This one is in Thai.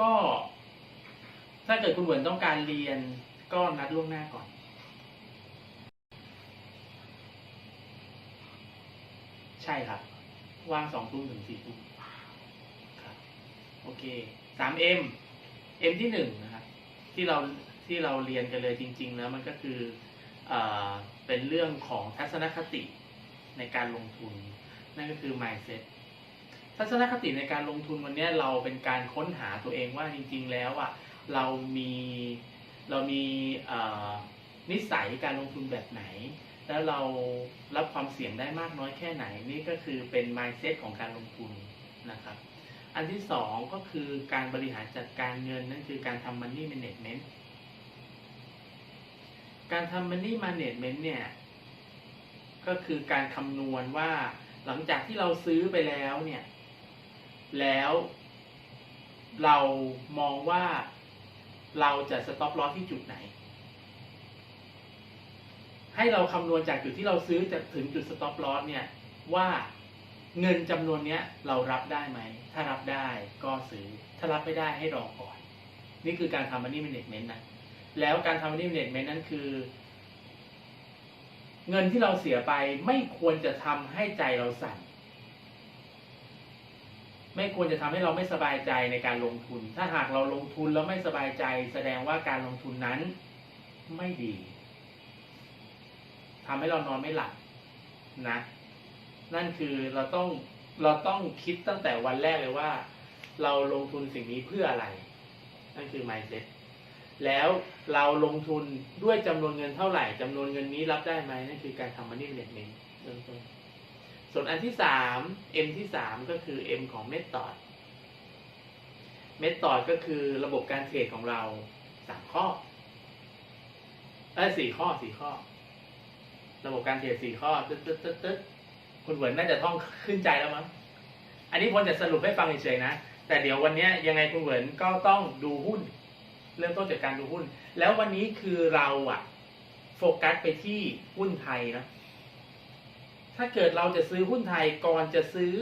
ก็ ถ้าเกิดคุณเหวินต้องการเรียนก็นัดล่วงหน้าก่อน ใช่ครับ ว่างสองทุ่มถึงสี่ทุ่มครับโอเคสามเอ็มเอ็มที่หนึ่งนะครับที่เราที่เราเรียนกันเลยจริง ๆ แล้วมันก็คือเออเป็นเรื่องของทัศนคติในการลงทุน นั่นก็คือ mindset ทัศนคติในการลงทุนวันนี้เราเป็นการค้นหาตัวเองว่าจริง ๆ แล้วอะเรามีเรามีนิสัยการลงทุนแบบไหน แล้วเรารับความเสี่ยงได้มากน้อยแค่ไหน นี่ก็คือเป็น mindset ของการลงทุนนะครับ อันที่สองก็คือการบริหารจัดการเงินนั่นคือการทำ money management การทำ money management เนี่ยก็คือการคำนวณว่าหลังจากที่เราซื้อไปแล้วเนี่ย แล้วเรามองว่าเราจะสต็อปลอสที่จุดไหน ให้เราคำนวณจากจุดที่เราซื้อจากถึงจุดสต็อปลอสเนี่ยว่าเงินจำนวนเนี้ยเรารับได้ไหม ถ้ารับได้ก็ซื้อ ถ้ารับไม่ได้ให้รอก่อน นี่คือการทำ money management นะแล้วการทำ money management นั้นคือ เงินที่เราเสียไปไม่ควรจะทำให้ใจเราสั่น ไม่ควรจะทำให้เราไม่สบายใจในการลงทุน ถ้าหากเราลงทุนแล้วไม่สบายใจ แสดงว่าการลงทุนนั้นไม่ดีทำให้เรานอนไม่หลับนะ นั่นคือเราต้องเราต้องคิดตั้งแต่วันแรกเลยว่า เราลงทุนสิ่งนี้เพื่ออะไร นั่นคือ mindset แล้วเราลงทุนด้วยจำนวนเงินเท่าไหร่จำนวนเงินนี้รับได้ไหมนั่นคือการทำ money management เริ่มต้น ส่วนอันที่สาม M ที่สามก็คือ M ของ method method ก็คือระบบการเทรดของเราสามข้อเอ้สี่ข้อสี่ข้อ ระบบการเทรดสี่ข้อตึ๊ดตึ๊ดตึ๊ดตึ๊ดคุณเหวินน่าจะท่องขึ้นใจแล้วมั้งอันนี้พลจะสรุปให้ฟังเฉยๆนะ แต่เดี๋ยววันนี้ยยังไงคุณเหวินก็ต้องดูหุ้น เริ่มต้นจากการดูหุ้น แล้ววันนี้คือเราอะโฟกัสไปที่หุ้นไทยนะ ถ้าเกิดเราจะซื้อหุ้นไทยก่อนจะซื้อ